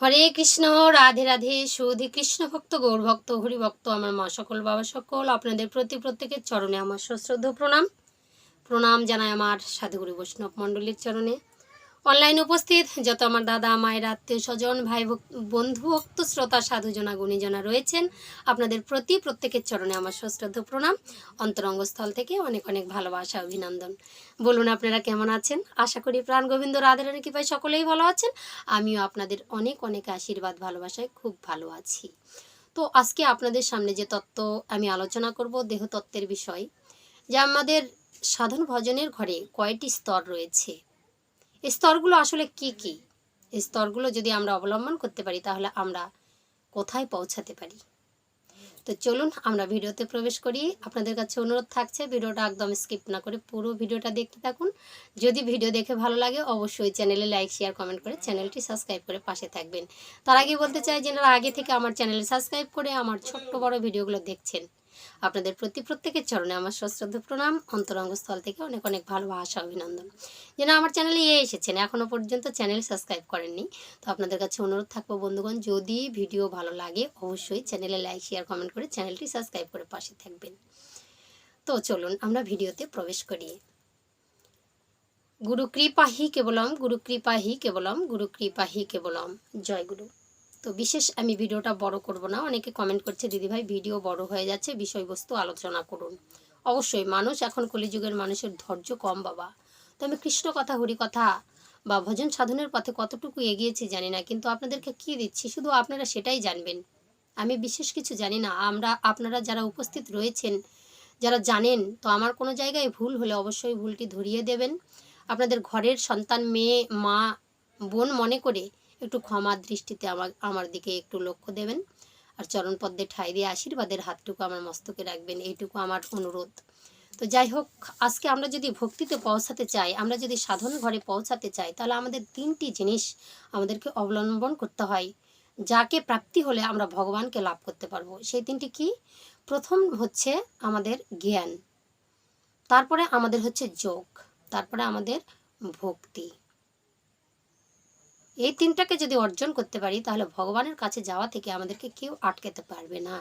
হরে কৃষ্ণ, রাধে রাধে, সুধি কৃষ্ণ ভক্ত, গৌর ভক্ত, হরি ভক্ত, আমার মা সকল, বাবা সকল, আপনাদের প্রতি প্রত্যেকের চরণে আমার সশ্রদ্ধ প্রণাম। প্রণাম জানাই আমার সাধুগুরু বৈষ্ণব মণ্ডলীর চরণে। অনলাইনে উপস্থিত। যত আমার দাদা, মায়ের আত্মীয় স্বজন, ভাই ভক- বন্ধু, ভক্ত, শ্রোতা সাধুজনা গুণীজনা রয়েছেন। আপনাদের প্রতি প্রত্যেকের চরণে আমার সশ্রদ্ধ প্রণাম। অন্তরঙ্গস্থল থেকে অনেক অনেক ভালোবাসা, অভিনন্দন। বলুন, আপনারা কেমন আছেন? আশা করি প্রাণ গোবিন্দ রাধারানী কৃপায় সকলেই ভালো আছেন। আমিও আপনাদের অনেক অনেক আশীর্বাদ, ভালোবাসায় খুব ভালো আছি। তো আজকে আপনাদের সামনে যে তত্ত্ব আমি আলোচনা করব, দেহতত্ত্বের বিষয়, যে আমাদের সাধন ভজনের ঘরে কয়টি স্তর রয়েছে? স্তরগুলো আসলে কি কি? স্তরগুলো যদি আমরা অবলম্বন করতে পারি, তাহলে আমরা কোথায় পৌঁছাতে পারি? তো চলুন, আমরা ভিডিওতে প্রবেশ করি। আপনাদের কাছে অনুরোধ থাকছে, ভিডিওটা একদম স্কিপ না করে পুরো ভিডিওটা দেখতে থাকুন। যদি ভিডিও দেখে ভালো লাগে, অবশ্যই চ্যানেলে লাইক, শেয়ার, কমেন্ট করে চ্যানেলটি সাবস্ক্রাইব করে পাশে থাকবেন। তার আগে বলতে চাই যেনারা আগে থেকে আমার চ্যানেলে সাবস্ক্রাইব করে আমার ছোট্ট বড় ভিডিওগুলো দেখছেন আপনাদের প্রতি প্রত্যেকের চরণে আমার সশ্রদ্ধ প্রণাম অন্তরঙ্গস্থল থেকে অনেক অনেক ভালোবাসা অভিনন্দন। যেন আমার চ্যানেলে এ এসেছেন এখনও পর্যন্ত চ্যানেল সাবস্ক্রাইব করেননি, তো আপনাদের কাছে অনুরোধ থাকব বন্ধুগণ, যদি ভিডিও ভালো লাগে অবশ্যই চ্যানেলে লাইক শেয়ার কমেন্ট করে চ্যানেলটি সাবস্ক্রাইব করে পাশে থাকবেন। তো চলুন আমরা ভিডিওতে প্রবেশ করি। গুরু কৃপাহি কেবলম, গুরু কৃপাহি কেবলম, গুরু কৃপাহি কেবলম। জয় গুরু। তো বিশেষ আমি ভিডিওটা বড় করব না। অনেকে কমেন্ট করছে, দিদিভাই, ভিডিও বড় হয়ে যাচ্ছে, বিষয়বস্তু আলোচনা করুন। অবশ্যই, মানুষ এখন কলিযুগের মানুষের ধৈর্য কম, বাবা। তো আমি কৃষ্ণ কথা, হরি কথা বা ভজন সাধনের পথে কতটুকু এগিয়েছি জানি না, কিন্তু আপনাদেরকে কি দিচ্ছি, শুধু আপনারা সেটাই জানবেন। আমি বিশেষ কিছু জানি না, আমরা, আপনারা যারা উপস্থিত রয়েছেন, যারা জানেন, তো আমার কোনো জায়গায় ভুল হলে অবশ্যই ভুলটি ধরিয়ে দেবেন। আপনাদের ঘরের সন্তান, মেয়ে, মা, বোন মনে করে একটু ক্ষমার দৃষ্টিতে আমার আমার দিকে একটু লক্ষ্য দেবেন। আর চরণপদ্মে ঠাই দিয়ে আশীর্বাদের হাতটুকু আমার মস্তকে রাখবেন, এইটুকু আমার অনুরোধ। তো যাই হোক, আজকে আমরা যদি ভক্তিতে পৌঁছাতে চাই, আমরা যদি সাধন ঘরে পৌঁছাতে চাই, তাহলে আমাদের তিনটি জিনিস আমাদেরকে অবলম্বন করতে হয়। যাকে প্রাপ্তি হলে আমরা ভগবানকে লাভ করতে পারব। সেই তিনটি কি? প্রথম হচ্ছে আমাদের জ্ঞান, তারপরে আমাদের হচ্ছে যোগ, তারপরে আমাদের ভক্তি। এই তিনটাকে যদি অর্জন করতে পারি, তাহলে ভগবানের কাছে যাওয়া থেকে আমাদেরকে কেউ আটকাতে পারবে না।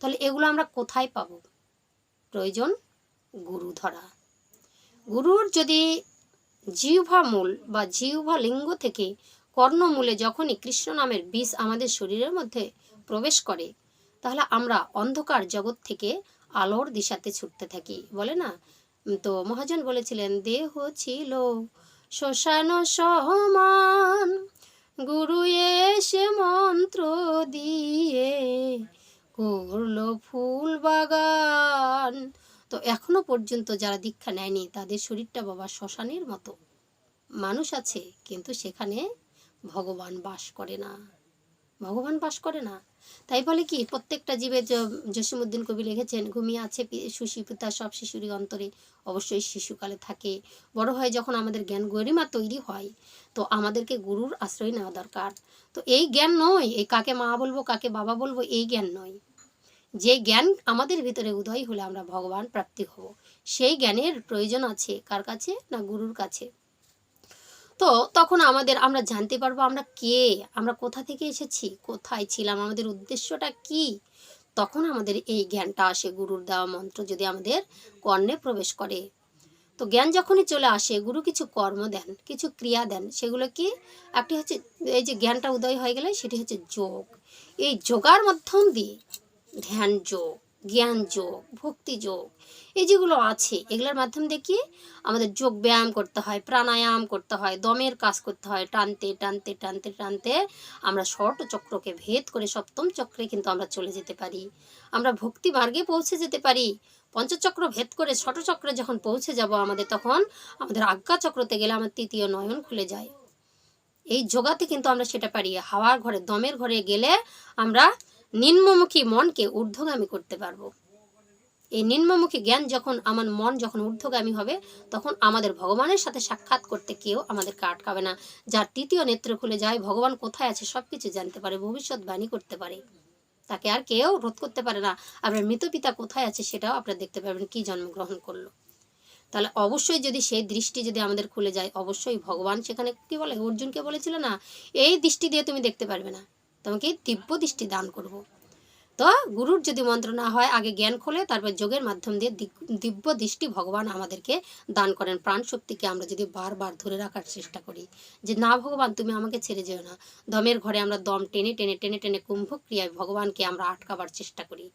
তাহলে এগুলো আমরা কোথায় পাবো? প্রয়োজন গুরু ধরা গুরুর যদি জিহ্বা মূল বা জিহ্বা লিঙ্গ থেকে কর্ণমূলে যখনই কৃষ্ণ নামের বিষ আমাদের শরীরের মধ্যে প্রবেশ করে, তাহলে আমরা অন্ধকার জগৎ থেকে আলোর দিশাতে ছুটতে থাকি। বলে না? তো মহাজন বলেছিলেন, দেহ ছিল শ্মশান সমান, গুরু এসে মন্ত্র দিয়ে করল ফুল বাগান। তো এখনও পর্যন্ত যারা দীক্ষা নেয়নি, তাদের শরীরটা বাবা শ্মশানের মতো। মানুষ আছে, কিন্তু সেখানে ভগবান বাস করে না। ভগবান বাস করে না। তাই বলে কি প্রত্যেকটা জীবে জসিমুদ্দিন কবি লিখেছেন, ঘুমিয়ে আছে সুশিপিতা সব শিশুরই অন্তরে অবশ্যই শিশুকালে থাকে। বড় হয় যখন আমাদের জ্ঞান গরিমা তৈরি হয়। তো আমাদেরকে গুরুর আশ্রয় নেওয়া দরকার। তো এই জ্ঞান নয়, এই কাকে মা বলব, কাকে বাবা বলব, এই জ্ঞান নয়। যে জ্ঞান আমাদের ভিতরে উদয় হলে আমরা ভগবান প্রাপ্তি হব। সেই জ্ঞানের প্রয়োজন আছে কার কাছে না গুরুর কাছে? তো তখন আমাদের আমরা জানতে পারব আমরা কে? আমরা কোথা থেকে এসেছি? কোথায় ছিলাম? আমাদের উদ্দেশ্যটা কি? তখন আমাদের এই জ্ঞানটা আসে গুরুর দেওয়া মন্ত্র যদি আমাদের কর্ণে প্রবেশ করে। তো জ্ঞান যখনই চলে আসে, গুরু কিছু কর্ম দেন, কিছু ক্রিয়া দেন, সেগুলো কি? একটি হচ্ছে এই যে জ্ঞানটা উদয় হয়ে গেলে, সেটি হচ্ছে যোগ। এই যোগার মাধ্যম দিয়ে ধ্যান যোগ। জ্ঞান যোগ ভক্তি যোগ এই যেগুলো আছে, এগুলোর মাধ্যম কি আমাদের যোগ ব্যায়াম করতে হয়, প্রাণায়াম করতে হয়, দমের কাজ করতে হয়, টানতে টানতে টানতে টানতে আমরা ষট চক্রকে ভেদ করে সপ্তম চক্রে কিন্তু আমরা চলে যেতে পারি। আমরা ভক্তি মার্গে পৌঁছে যেতে পারি। পঞ্চচক্র ভেদ করে ষট চক্রে যখন পৌঁছে যাব আমাদের তখন আমাদের আজ্ঞা চক্রতে গেলে আমার তৃতীয় নয়ন খুলে যায়। এই যোগাতে কিন্তু আমরা সেটা পারি। হাওয়ার ঘরে, দমের ঘরে গেলে আমরা নিম্নমুখী মনকে ঊর্ধ্বগামী করতে পারব। এই নিম্নমুখী জ্ঞান যখন আমার মন যখন ঊর্ধ্বগামী হবে, তখন আমাদের ভগবানের সাথে সাক্ষাৎ করতে কেউ আমাদেরকে আটকাবে না। যার তৃতীয় নেত্র খুলে যায়, ভগবান কোথায় আছে সব কিছু জানতে পারে, ভবিষ্যৎবাণী করতে পারে। তাকে আর কেউ রোধ করতে পারে না। আপনার মৃত পিতা কোথায় আছে সেটাও আপনারা দেখতে পারবেন কি জন্মগ্রহণ করল। তাহলে অবশ্যই যদি সেই দৃষ্টি যদি আমাদের খুলে যায়, অবশ্যই ভগবান সেখানে কি বলে, অর্জুনকে বলেছিল না? এই দৃষ্টি দিয়ে তুমি দেখতে পারবে না। তোমাকে দিব্য দৃষ্টি দান করব। তো গুরুর যদি মন্ত্র না হয়, আগে জ্ঞান খোলে, তারপর যোগের মাধ্যম দিয়ে দিব্য দৃষ্টি ভগবান আমাদেরকে দান করেন। প্রাণ শক্তিকে আমরা যদি বারবার ধরে রাখার চেষ্টা করি, যে না ভগবান, তুমি আমাকে ছেড়ে যেও না। দমের ঘরে আমরা দম টেনে টেনে টেনে টেনে কুম্ভক্রিয়ায় ভগবানকে আমরা আটকাবার চেষ্টা করি।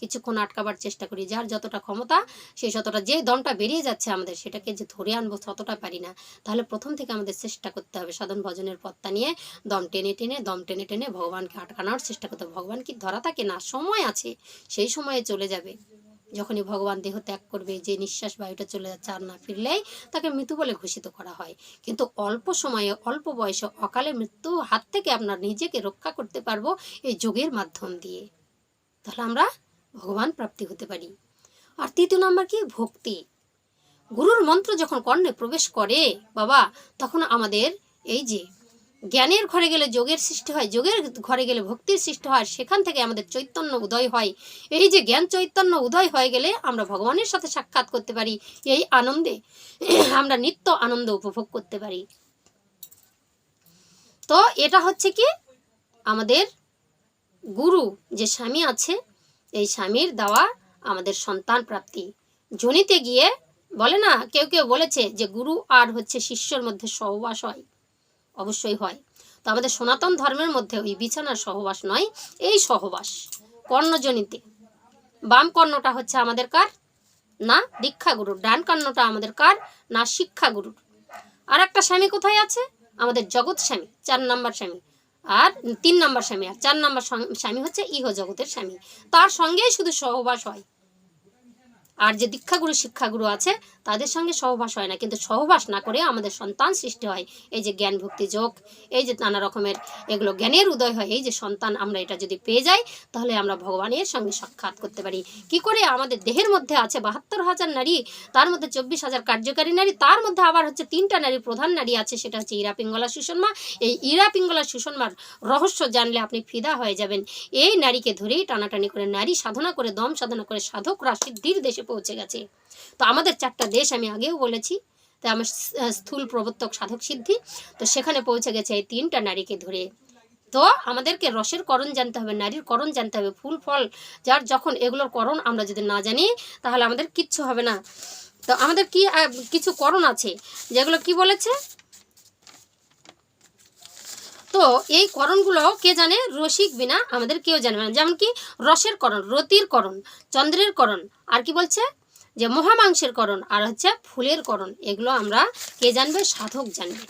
কিছুক্ষণ আটকাবার চেষ্টা করি, যার যতটা ক্ষমতা সেই যতটা যে দমটা বেরিয়ে যাচ্ছে আমাদের সেটাকে যে ধরে আনব ততটা পারি না। তাহলে প্রথম থেকে আমাদের চেষ্টা করতে হবে সাধন ভজনের পত্তা নিয়ে দম টেনে টেনে, দম টেনে টেনে ভগবানকে আটকানোর চেষ্টা করতে হবে। ভগবান কি ধরা থাকে না, সময় আছে, সেই সময়ে চলে যাবে। যখনই ভগবান দেহ ত্যাগ করবে, যে নিঃশ্বাস বায়ুটা চলে যাচ্ছে আর না ফিরলেই তাকে মৃত্যু বলে ঘোষিত করা হয়। কিন্তু অল্প সময়ে, অল্প বয়সে অকালে মৃত্যু হাত থেকে আপনার নিজেকে রক্ষা করতে পারব এই যোগের মাধ্যম দিয়ে। তাহলে আমরা ভগবান প্রাপ্তি হতে পারি। আর তৃতীয় নাম্বার কি? ভক্তি। গুরুর মন্ত্র যখন কর্ণে প্রবেশ করে, বাবা, তখন আমাদের এই যে জ্ঞানের ঘরে গেলে যোগের সৃষ্টি হয়, যোগের ঘরে গেলে ভক্তির সৃষ্টি হয়, সেখান থেকে আমাদের চৈতন্য উদয় হয়। এই যে জ্ঞান চৈতন্য উদয় হয়ে গেলে আমরা ভগবানের সাথে সাক্ষাৎ করতে পারি, এই আনন্দে আমরা নিত্য আনন্দ উপভোগ করতে পারি। তো এটা হচ্ছে কি? আমাদের গুরু যে স্বামী আছে এই স্বামীর দেওয়া আমাদের সন্তান প্রাপ্তি। জনিতে গিয়ে বলে না, কেউ কেউ বলেছে যে গুরু আর হচ্ছে শিষ্যর মধ্যে সহবাস হয়। অবশ্যই হয়। তো আমাদের সনাতন ধর্মের মধ্যে ওই বিছানার সহবাস নয়, এই সহবাস, কর্ণজনিতে। বাম কর্ণটা হচ্ছে আমাদের কার? না, দীক্ষা গুরুর। ডান কর্ণটা আমাদের কার? না, শিক্ষা গুরুর। আর একটা স্বামী কোথায় আছে? আমাদের জগৎ স্বামী, চার নাম্বার স্বামী। আর তিন নাম্বার স্বামী আর চার নাম্বার স্বামী হচ্ছে ইহ জগতের স্বামী। তার সঙ্গেই শুধু সহবাস হয়। আর যে দীক্ষাগুরু, শিক্ষাগুরু আছে তাদের সঙ্গে সহবাস হয় না। কিন্তু সহবাস না করে আমাদের সন্তান সৃষ্টি হয়। এই যে জ্ঞান ভক্তি যোগ, এই যে নানা রকমের এগুলো জ্ঞানের উদয় হয়, এই যে সন্তান আমরা এটা যদি পেয়ে যাই, তাহলে আমরা ভগবানের সঙ্গে সাক্ষাৎ করতে পারি। কি করে আমাদের দেহের মধ্যে আছে বাহাত্তর হাজার নারী, তার মধ্যে চব্বিশ হাজার কার্যকারী নারী, তার মধ্যে আবার হচ্ছে তিনটা নারী প্রধান নারী আছে, সেটা হচ্ছে ইরা পিঙ্গলা সুষমা এই ইরা পিঙ্গলা সুষমার রহস্য জানলে আপনি ফিদা হয়ে যাবেন। এই নারীকে ধরেই টানাটানি করে, নারী সাধনা করে, দম সাধনা করে সাধকরা সিদ্ধির দেশে পৌঁছে গেছে। তো আমাদের চারটা দেশ আমি আগেও বলেছি, তো আমার স্থূল প্রবর্তক সাধক সিদ্ধি। তো সেখানে পৌঁছে গেছে এই তিনটা নারীকে ধরে। তো আমাদেরকে রসের করণ জানতে হবে, নারীর করণ জানতে হবে, ফুল, ফল, যার যখন এগুলোর করণ আমরা যদি না জানি, তাহলে আমাদের কিচ্ছু হবে না। তো আমাদের কি কিছু করণ আছে, যেগুলো কি বলেছে? তো এই করণগুলো কে জানে? রসিক বিনা আমাদের কেউ জানে না। যেমন কি, রসের করণ, রতির করণ, চন্দ্রের করণ, আর কি বলছে? যে মহামাংসের করণ আর হচ্ছে ফুলের করণ, এগুলো আমরা কে জানবে? সাধক জানবে।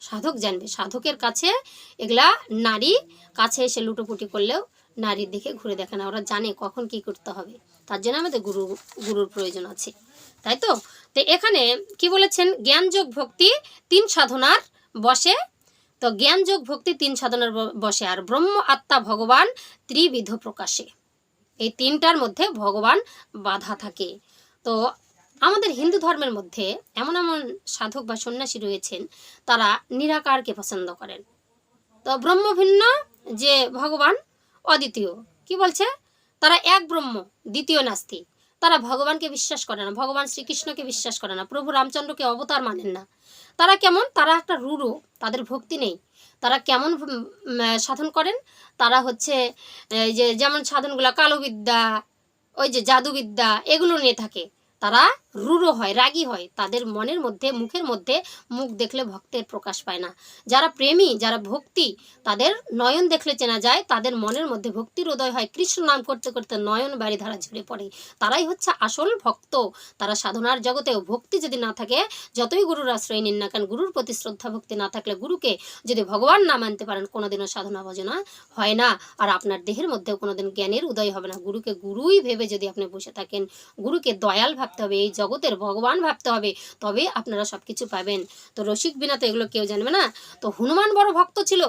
সাধক জানবে। সাধকের কাছে এগুলা নারী কাছে এসে লুটোপুটি করলেও নারীর দিকে ঘুরে দেখে না। ওরা জানে কখন কি করতে হবে। তার জন্য আমাদের গুরু, গুরুর প্রয়োজন আছে। তাই তো? তো এখানে কি বলেছেন? জ্ঞান যোগ ভক্তি তিন সাধনার বসে। তো জ্ঞান যোগ ভক্তি তিন সাধনার বসে। আর ব্রহ্ম আত্মা ভগবান ত্রিবিধ প্রকাশে। এই তিনটার মধ্যে ভগবান বাধা থাকে। তো আমাদের হিন্দু ধর্মের মধ্যে এমন এমন সাধক বা সন্ন্যাসী রয়েছেন, তারা নিরাকারকে পছন্দ করেন। তো ব্রহ্ম ভিন্ন, যে ভগবান অদ্বিতীয়। কি বলছে? তারা এক ব্রহ্ম, দ্বিতীয় নাস্তি। তারা ভগবানকে বিশ্বাস করে না, ভগবান শ্রীকৃষ্ণকে বিশ্বাস করে না, প্রভু রামচন্দ্রকে অবতার মানেন না। তারা কেমন? তারা একটা রুরো তাদের ভক্তি নেই। তারা কেমন সাধন করেন? তারা হচ্ছে, এই যে যেমন সাধনগুলো কালো বিদ্যা ওই যে জাদুবিদ্যা, এগুলো নিয়ে থাকে। তারা রুরো হয়, রাগী হয়। তাদের মনের মধ্যে, মুখের মধ্যে মুখ দেখলে ভক্তের প্রকাশ পায় না। যারা প্রেমী, যারা ভক্তি, তাদের নয়ন দেখলে চেনা যায়। তাদের মনের মধ্যে ভক্তির উদয় হয়। কৃষ্ণ নাম করতে করতে নয়ন বাড়ি ধারা ঝরে পড়ে। তারাই হচ্ছে আসল ভক্ত। তারা সাধনার জগতেও ভক্তি যদি না থাকে, যতই গুরুর আশ্রয় নিন না কেন, গুরুর প্রতি শ্রদ্ধা ভক্তি না থাকলে গুরুকে যদি ভগবান না মানতে পারেন, কোনোদিনও সাধনা ভজনা হয় না। আর আপনার দেহের মধ্যেও কোনোদিন জ্ঞানের উদয় হবে না। গুরুকে গুরুই ভেবে যদি আপনি বসে থাকেন, গুরুকে দয়াল ভাবতে হবে, এই জগতের ভগবান ভাবতে হবে তবে আপনারা সব কিছু পাবেন। তো রসিক বিনা তো এগুলো কেউ জানবে না। তো হনুমান বড় ভক্ত ছিল,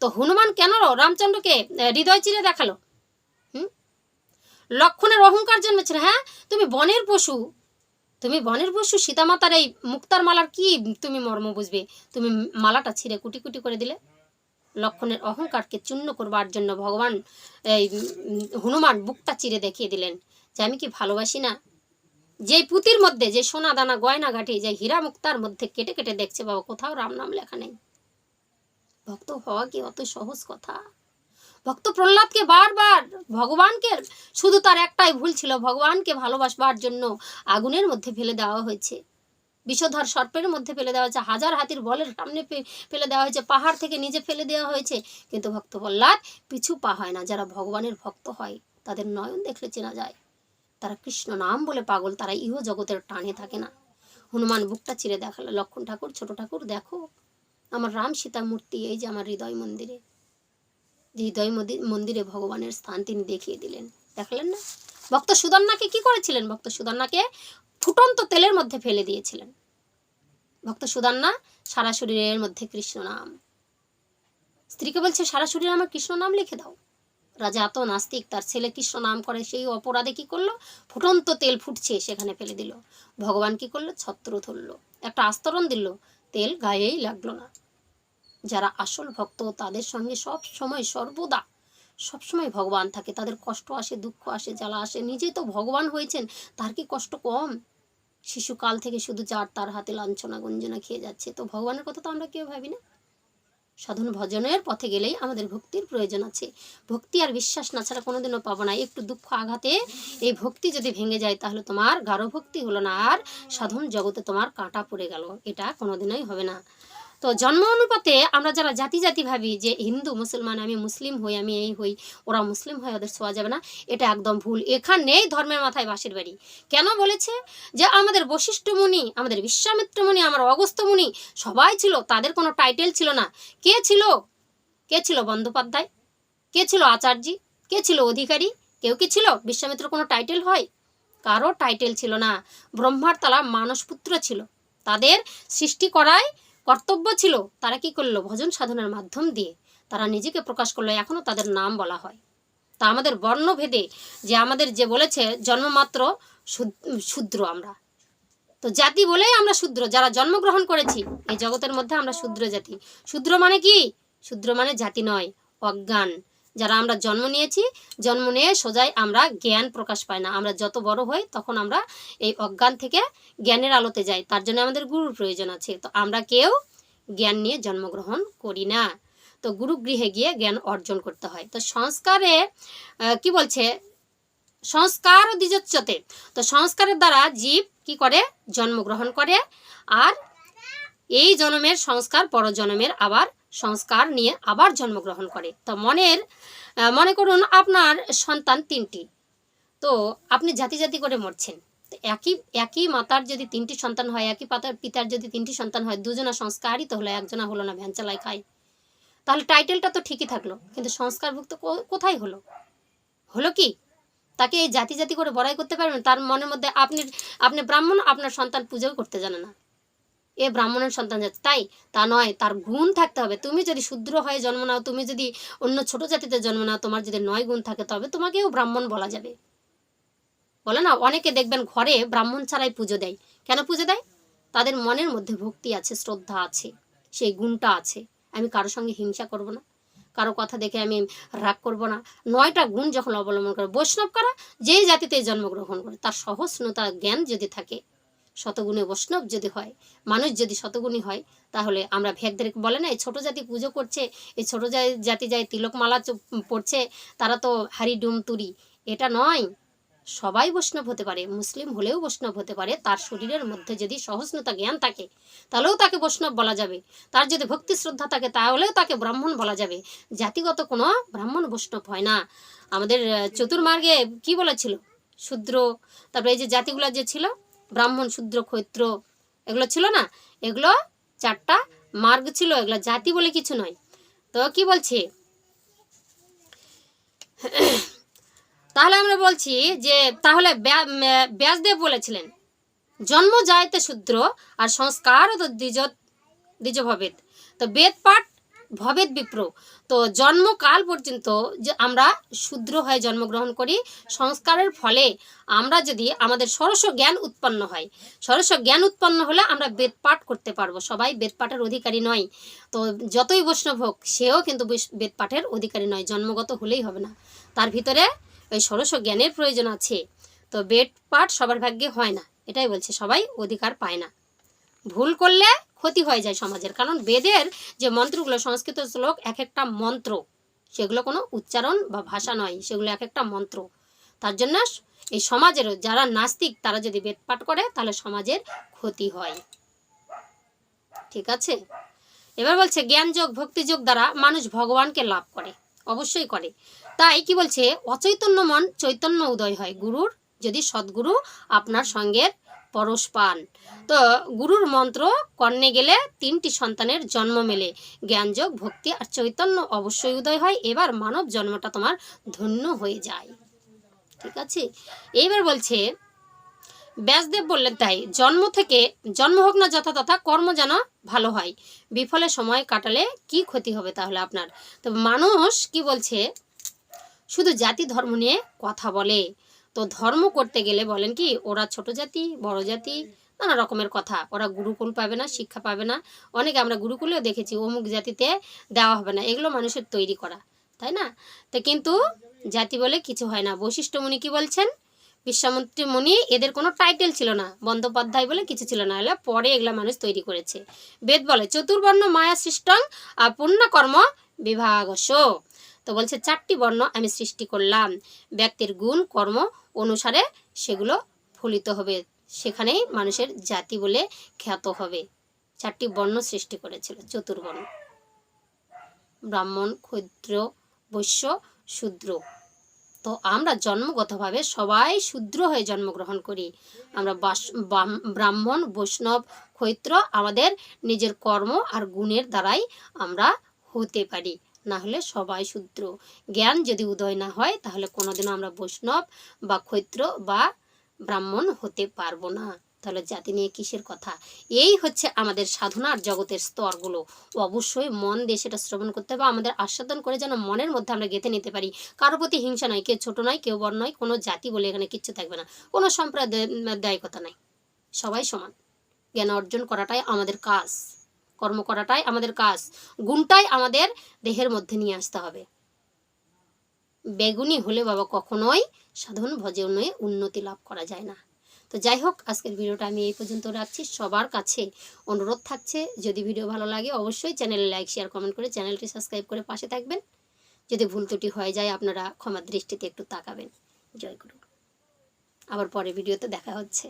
তো হনুমান কেন রামচন্দ্রকে হৃদয় চিরে দেখাল? হুম? লক্ষণের অহংকার জন্মেছিল হ্যাঁ? তুমি বনের পশু। তুমি বনের পশু, সীতামাতার এই মুক্তার মালার কি তুমি মর্ম বুঝবে? তুমি মালাটা ছিঁড়ে কুটি কুটি করে দিলে? লক্ষণের অহংকারকে চূর্ণ করবার জন্য ভগবান, এই হনুমান বুকটা চিরে দেখিয়ে দিলেন যে আমি কি ভালোবাসি না? যেই পুঁতির মধ্যে, যে সোনা দানা গয়না গাঠি যে হীরা মুক্তার মধ্যে কেটে কেটে দেখছে বাবা, কোথাও রাম নাম লেখা নেই। ভক্ত হওয়া কি অত সহজ কথা? ভক্ত প্রহ্লাদকে বারবার ভগবানকে, শুধু তার একটাই ভুল ছিল, ভগবানকে ভালোবাসবার জন্য আগুনের মধ্যে ফেলে দেওয়া হয়েছে। বিষধর সর্পের মধ্যে ফেলে দেওয়া হয়েছে, হাজার হাতির বলের সামনে ফেলে দেওয়া হয়েছে, পাহাড় থেকে নিজে ফেলে দেওয়া হয়েছে। কিন্তু ভক্ত প্রহ্লাদ পিছু পা হয় না, যারা ভগবানের ভক্ত হয়, তাদের নয়ন দেখলে চেনা যায়। তারা কৃষ্ণ নাম বলে পাগল, তারা ইহ জগতের টানে থাকে না। হনুমান বুকটা চিরে দেখাল, লক্ষণ ঠাকুর, ছোট ঠাকুর, দেখো আমার রাম সীতা মূর্তি, এই যে আমার হৃদয় মন্দিরে। যে হৃদয় মন্দি- মন্দিরে ভগবানের স্থান তিনি দেখিয়ে দিলেন। দেখালেন না? ভক্ত সুদর্ণাকে কি করেছিলেন? ভক্ত সুদর্ণাকে ফুটন্ত তেলের মধ্যে ফেলে দিয়েছিলেন। ভক্ত সুদর্ণা সারা শরীরের মধ্যে কৃষ্ণ নাম। স্ত্রীকে বলছে, সারা শরীরে আমার কৃষ্ণ নাম লিখে দাও। রাজা এত নাস্তিক, তার ছেলে কৃষ্ণ নাম করে সেই অপরাধে কি করল? ফুটন্ত তেল ফুটছে, সেখানে ফেলে দিল। ভগবান কি করল? ছত্র ধরলো। একটা আস্তরণ দিল। তেল গায়েই লাগল না। যারা আসল ভক্ত, তাদের সঙ্গে সব সময় সর্বদা সবসময় ভগবান থাকে। তাদের কষ্ট আসে, দুঃখ আসে, জ্বালা আসে। নিজেই তো ভগবান হয়েছেন, তার কি কষ্ট কম? শিশুকাল থেকে শুধু যার তার হাতে লাঞ্ছনা, গঞ্জনা খেয়ে যাচ্ছে। তো ভগবানের কথা তো আমরা কেউ ভাবি না। সাধন ভজনের পথে গেলেই আমাদের ভক্তির প্রয়োজন আছে। ভক্তি আর বিশ্বাস না ছাড়া কোনোদিনও পাবো না। একটু দুঃখ আঘাতে এই ভক্তি যদি ভেঙে যায়, তাহলে তোমার গাঢ় ভক্তি হলো না। আর সাধন জগতে তোমার কাঁটা পড়ে গেল। এটা কোনোদিনই হবে না। তো জন্ম অনুপাতে আমরা যারা জাতি জাতি ভাবি যে হিন্দু, মুসলমান, আমি মুসলিম হই, আমি এই হই ওরা মুসলিম হয়, ওদের ছোঁয়া যাবে না, এটা একদম ভুল। এখানেই ধর্মের মাথায় বাসের বাড়ি। কেন বলেছে? যে আমাদের বশিষ্ঠ মুনি আমাদের বিশ্বামিত্র মুনি আমার অগস্ত্য মুনি সবাই ছিল, তাদের কোনো টাইটেল ছিল না। কে ছিল? কে ছিল বন্দ্যোপাধ্যায়? কে ছিল আচার্যি? কে ছিল অধিকারী? কেউ কি ছিল? বিশ্বামিত্র কোনো টাইটেল হয়? কারও টাইটেল ছিল না। ব্রহ্মার তালা মানসপুত্র ছিল। তাদের সৃষ্টি করায় কর্তব্য ছিল তারা কি করল ভজন সাধনার মাধ্যম দিয়ে? তারা নিজেকে প্রকাশ করল এখনও তাদের নাম বলা হয়। তা আমাদের বর্ণভেদে যে আমাদের যে বলেছে, জন্মমাত্র শুদ- শূদ্র আমরা। তো জাতি বলেই আমরা শূদ্র, যারা জন্মগ্রহণ করেছি, এই জগতের মধ্যে আমরা শূদ্র জাতি। শূদ্র মানে কি? শূদ্র মানে জাতি নয়, অজ্ঞান। যারা আমরা জন্ম নিয়েছি, জন্ম নিয়ে সোজাই আমরা জ্ঞান প্রকাশ পাই না। আমরা যত বড় হই, তখন আমরা এই অজ্ঞান থেকে জ্ঞানের আলোতে যাই। তার জন্য আমাদের গুরুর প্রয়োজন আছে। তো আমরা কেউ জ্ঞান নিয়ে জন্মগ্রহণ করি না। তো গুরু গৃহে গিয়ে জ্ঞান অর্জন করতে হয়। তো সংস্কারে কি বলছে? সংস্কার ও দ্বিজোচ্চতে তো সংস্কারের দ্বারা জীব কি করে? জন্মগ্রহণ করে। আর এই জন্মের সংস্কার পর জন্মের আবার সংস্কার নিয়ে আবার জন্মগ্রহণ করে। তো মনের মনে করুন আপনার সন্তান তিনটি। তো আপনি জাতি জাতি করে মরছেন। একই একই মাতার যদি তিনটি সন্তান হয়, একই পাতার পিতার যদি তিনটি সন্তান হয়, দুজনা সংস্কারই তো হলো, একজনা হলো না ভ্যান চালায় খায়। তাহলে টাইটেলটা তো ঠিকই থাকল, কিন্তু সংস্কারভুক্ত কোথায় হলো? হলো কি? তাকে এই জাতি জাতি করে বড়াই করতে পারবেন, তার মনের মধ্যে আপনি আপনি ব্রাহ্মণ, আপনার সন্তান পুজোও করতে জানে না। এ ব্রাহ্মণের সন্তান যাচ্ছে তাই তা নয়, তার গুণ থাকতে হবে। তুমি যদি শূদ্র হয়ে জন্ম নাও, তুমি যদি অন্য ছোট জাতিতে জন্ম নাও, তোমার যদি নয় গুণ থাকে, তবে তোমাকেও ব্রাহ্মণ বলা যাবে। বলে না, অনেকে দেখবেন ঘরে ব্রাহ্মণ ছাড়াই পুজো দেয়। কেন পুজো দেয়? তাদের মনের মধ্যে ভক্তি আছে, শ্রদ্ধা আছে, সেই গুণটা আছে। আমি কারোর সঙ্গে হিংসা করব না, কারও কথা দেখে আমি রাগ করব না। নয়টা গুণ যখন অবলম্বন করে, বৈষ্ণব কারা? যেই জাতিতে জন্মগ্রহণ করে, তার সহস্রতা জ্ঞান যদি থাকে শতগুণে বৈষ্ণব যদি হয়, মানুষ যদি শতগুণী হয়, তাহলে আমরা ভেদদের বলে না, এই ছোটো জাতি পুজো করছে, এই ছোটো জাতি যায় তিলকমালা পড়ছে, তারা তো হারি ডুম তুরি। এটা নয়। সবাই বৈষ্ণব হতে পারে, মুসলিম হলেও বৈষ্ণব হতে পারে, তার শরীরের মধ্যে যদি সহস্রতা জ্ঞান থাকে, তাহলেও তাকে বৈষ্ণব বলা যাবে। তার যদি ভক্তি শ্রদ্ধা থাকে, তাহলেও তাকে ব্রাহ্মণ বলা যাবে। জাতিগত কোনো ব্রাহ্মণ বৈষ্ণব হয় না। আমাদের চতুর্মার্গে কি বলেছিল? শূদ্র, তারপরে এই যে জাতিগুলো যে ছিল ব্রাহ্মণ, শূদ্র, ক্ষৈত্র, এগুলো ছিল না? এগুলো চারটা মার্গ ছিল, এগুলো জাতি বলে কিছু নয়। তো কি বলছে? তাহলে আমরা বলছি যে, তাহলে ব্য- ব্যাসদেব বলেছিলেন, জন্ম যায়তে শূদ্র আর সংস্কার তো দ্বিজ দ্বিজ ভবেদ তো বেদ পাঠ ভবেদ বিপ্র। তো জন্মকাল পর্যন্ত যে আমরা শূদ্র হয়ে জন্মগ্রহণ করি, সংস্কারের ফলে আমরা যদি আমাদের সরস জ্ঞান উৎপন্ন হয়, সরস জ্ঞান উৎপন্ন হলে আমরা বেদ পাঠ করতে পারব। সবাই বেদ পাঠের অধিকারী নয়। তো যতই বৈষ্ণব হোক, সেও কিন্তু বেদ পাঠের অধিকারী নয়, জন্মগত হলেই হবে না। তার ভিতরে ওই ষোড়শ জ্ঞানের প্রয়োজন আছে। তো বেড পাঠ সবার ভাগ্যে হয় না, এটাই বলছে, সবাই অধিকার পায় না। ভুল করলে ক্ষতি হয়ে যায় সমাজের। কারণ বেদের যে মন্ত্রগুলো, সংস্কৃত শ্লোক এক একটা মন্ত্র, সেগুলো কোনো উচ্চারণ বা ভাষা নয়, সেগুলো এক একটা মন্ত্র। তার জন্য এই সমাজেরও যারা নাস্তিক, তারা যদি বেদ পাঠ করে, তাহলে সমাজের ক্ষতি হয়। ঠিক আছে? এবার বলছে জ্ঞান যোগ ভক্তি দ্বারা মানুষ ভগবানকে লাভ করে, অবশ্যই করে। তাই কি বলছে, অচৈতন্য মন চৈতন্য উদয় হয়। গুরুর, যদি সদ্গুরু আপনার সঙ্গের পরশ পান। তো গুরুর মন্ত্র, কর্ণে গেলে তিনটি সন্তানের জন্ম মেলে। জ্ঞানযোগ, ভক্তি আর চৈতন্য অবশ্যই উদয় হয়। এবার মানব জন্মটা তোমার ধন্য হয়ে যায়। ঠিক আছে? এইবার বলছে, ব্যাসদেব বললেন তাই, জন্ম থেকে, জন্ম হোক না যথা তথা, কর্ম যেন ভালো হয়। বিফলে সময় কাটালে কি ক্ষতি হবে তাহলে আপনার? তো মানুষ কি বলছে? শুধু জাতি ধর্ম নিয়ে কথা বলে। তো ধর্ম করতে গেলে বলেন কি, ওরা ছোট জাতি, বড় জাতি, নানা রকমের কথা। ওরা গুরুকুল পাবে না, শিক্ষা পাবে না। অনেকে আমরা গুরুকুলেও দেখেছি, অমুক জাতিতে দেওয়া হবে না। এগুলো মানুষের তৈরি করা, তাই না? তো কিন্তু জাতি বলে কিছু হয় না। বৈশিষ্ট্য মুনি কি বলছেন? বিশ্বামন্ত্রী মুনি এদের কোনো টাইটেল ছিল না। বন্দ্যোপাধ্যায় বলে কিছু ছিল না। এগুলো পরে এগুলা মানুষ তৈরি করেছে। বেদ বলে, চতুর্বর্ণ মায়া সৃষ্টং আর পুণ্যকর্ম বিভাগস তো বলছে, চারটি বর্ণ আমি সৃষ্টি করলাম। ব্যক্তির গুণ, কর্ম অনুসারে সেগুলো ফলিত হবে। সেখানেই মানুষের জাতি বলে খ্যাত হবে। চারটি বর্ণ সৃষ্টি করেছিল, চতুর্বর্ণ। ব্রাহ্মণ, ক্ষুদ্র, বৈশ্য, শূদ্র। তো আমরা জন্মগতভাবে সবাই শূদ্র হয়ে জন্মগ্রহণ করি। আমরা ব্রাহ্মণ, বৈষ্ণব, ক্ষৈত্র আমাদের নিজের কর্ম আর গুণের দ্বারাই আমরা হতে পারি। না হলে সবাই শূদ্র। জ্ঞান যদি উদয় না হয়, তাহলে কোনোদিনও আমরা বৈষ্ণব বা ক্ষৈত্র বা ব্রাহ্মণ হতে পারব না। তাহলে জাতি নিয়ে কিসের কথা? এই হচ্ছে আমাদের সাধনার জগতের স্তরগুলো। অবশ্যই মন দিয়ে সেটা শ্রবণ করতে হবে, আমাদের আস্বাদন করে যেন মনের মধ্যে আমরা গেঁথে নিতে পারি। কারও প্রতি হিংসা নয় কেউ ছোট নয় কেউ বড় নয় কোনো জাতি বলে এখানে কিচ্ছু থাকবে না। কোনো সাম্প্রদায়িকতা নাই। সবাই সমান। জ্ঞান অর্জন করাটাই আমাদের কাজ। কর্ম করাটাই আমাদের কাজ। গুণটাই আমাদের দেহের মধ্যে নিয়ে আসতে হবে। বেগুনি হলে বাবা কখনোই সাধন ভজনে উন্নতি লাভ করা যায় না। তো যাই হোক, আজকের ভিডিওটা আমি এই পর্যন্ত রাখছি। সবার কাছে অনুরোধ থাকছে, যদি ভিডিও ভালো লাগে অবশ্যই চ্যানেলে লাইক শেয়ার কমেন্ট করে চ্যানেলটি সাবস্ক্রাইব করে পাশে থাকবেন। যদি ভুল ত্রুটি হয়ে যায়, আপনারা ক্ষমার দৃষ্টিতে একটু তাকাবেন। জয় গুরু। আবার পরে ভিডিওতে দেখা হচ্ছে।